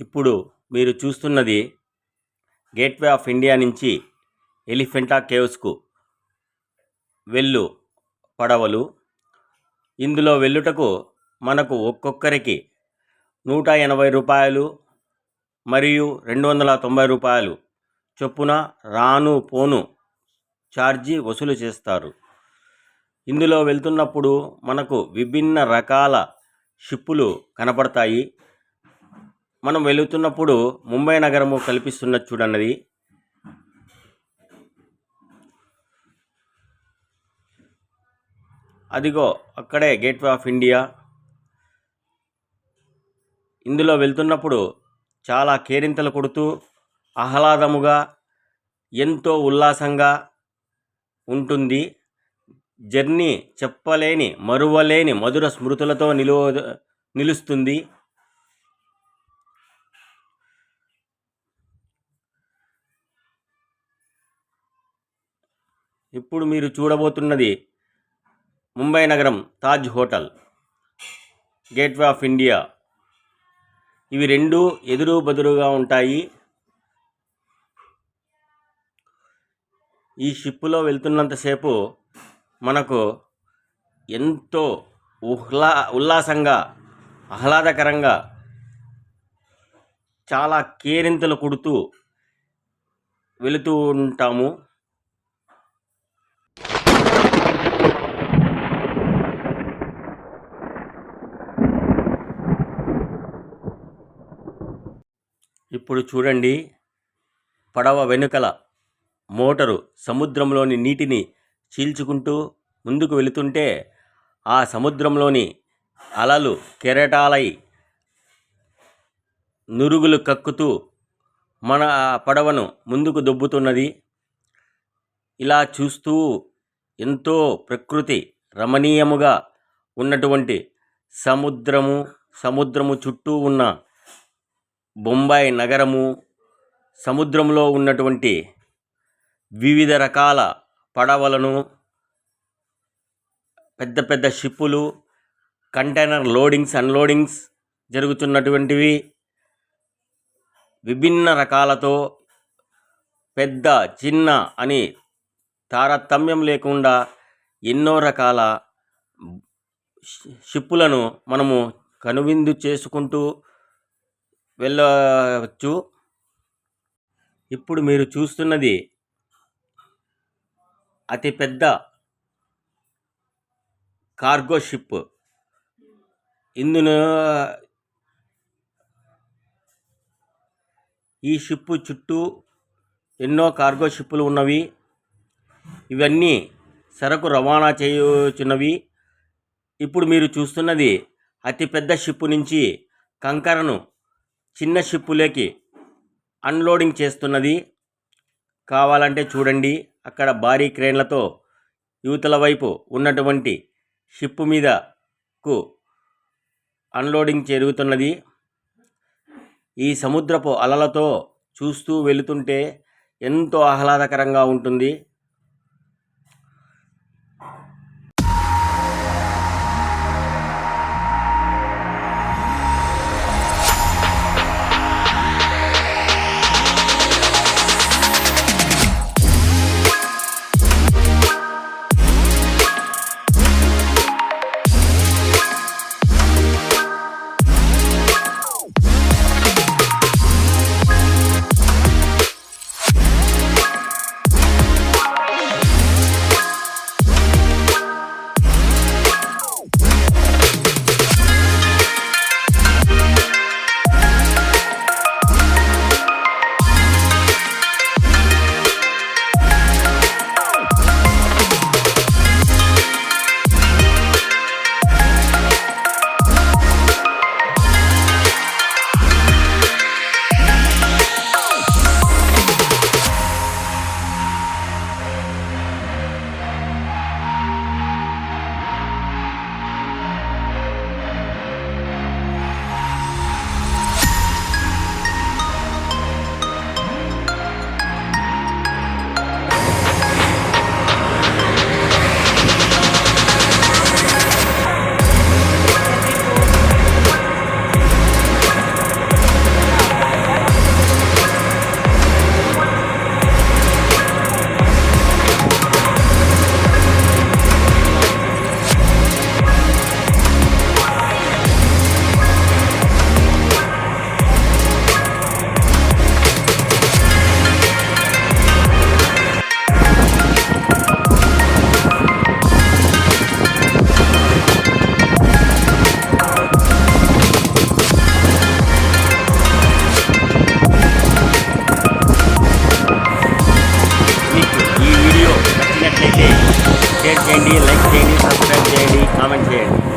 ఇప్పుడు మీరు చూస్తున్నది గేట్వే ఆఫ్ ఇండియా నుంచి ఎలిఫెంటా కేవ్స్కు వెళ్ళు పడవలు. ఇందులో వెళ్ళుటకు మనకు ఒక్కొక్కరికి నూట ఎనభై రూపాయలు మరియు రెండు వందల తొంభై రూపాయలు చొప్పున రాను పోను ఛార్జీ వసూలు చేస్తారు. ఇందులో వెళ్తున్నప్పుడు మనకు విభిన్న రకాల షిప్పులు కనపడతాయి. మనం వెళుతున్నప్పుడు ముంబై నగరము కల్పిస్తున్న చూడన్నది. అదిగో అక్కడే గేట్వే ఆఫ్ ఇండియా. ఇందులో వెళ్తున్నప్పుడు చాలా కేరింతలు కొడుతూ ఆహ్లాదముగా ఎంతో ఉల్లాసంగా ఉంటుంది. జర్నీ చెప్పలేని మరువలేని మధుర స్మృతులతో నిలువ నిలుస్తుంది. ఇప్పుడు మీరు చూడబోతున్నది ముంబై నగరం Taj hotel gateway of India. ఇవి రెండు ఎదురు బదురుగా ఉంటాయి. ఈ షిప్పులో వెళ్తున్నంతసేపు మనకు ఎంతో ఉహ్లా ఉల్లాసంగా ఆహ్లాదకరంగా చాలా కేరింతలు కొడుతూ వెళుతూ ఉంటాము. ఇప్పుడు చూడండి. పడవ వెనుకల మోటరు సముద్రంలోని నీటిని చీల్చుకుంటూ ముందుకు వెళుతుంటే ఆ సముద్రంలోని అలలు కెరటాలై నురుగులు కక్కుతూ మన పడవను ముందుకు దొబ్బుతున్నది. ఇలా చూస్తూ ఎంతో ప్రకృతి రమణీయముగా ఉన్నటువంటి సముద్రము సముద్రము చుట్టూ ఉన్న బొంబాయి నగరము సముద్రంలో ఉన్నటువంటి వివిధ రకాల పడవలను పెద్ద పెద్ద షిప్పులు కంటైనర్ లోడింగ్స్ అన్లోడింగ్స్ జరుగుతున్నటువంటివి. విభిన్న రకాలతో పెద్ద చిన్న అని తారతమ్యం లేకుండా ఎన్నో రకాల షిప్పులను మనము కనువిందు చేసుకుంటూ వెళ్ళవచ్చు ఇప్పుడు మీరు చూస్తున్నది అతిపెద్ద కార్గో షిప్. ఇందులో ఈ షిప్ చుట్టూ ఎన్నో కార్గో షిప్పులు ఉన్నవి. ఇవన్నీ సరకు రవాణా చేయుచున్నవి. ఇప్పుడు మీరు చూస్తున్నది అతిపెద్ద షిప్ నుంచి కంకరను చిన్న షిప్పులోకి అన్లోడింగ్ చేస్తున్నది. కావాలంటే చూడండి. అక్కడ భారీ క్రేన్లతో యువతల వైపు ఉన్నటువంటి షిప్ మీదకు అన్లోడింగ్ జరుగుతున్నది. ఈ సముద్రపు అలలతో చూస్తూ వెళుతుంటే ఎంతో ఆహ్లాదకరంగా ఉంటుంది. చేయండి లైక్ చేయండి సబ్స్క్రైబ్ చేయండి కామెంట్ చేయండి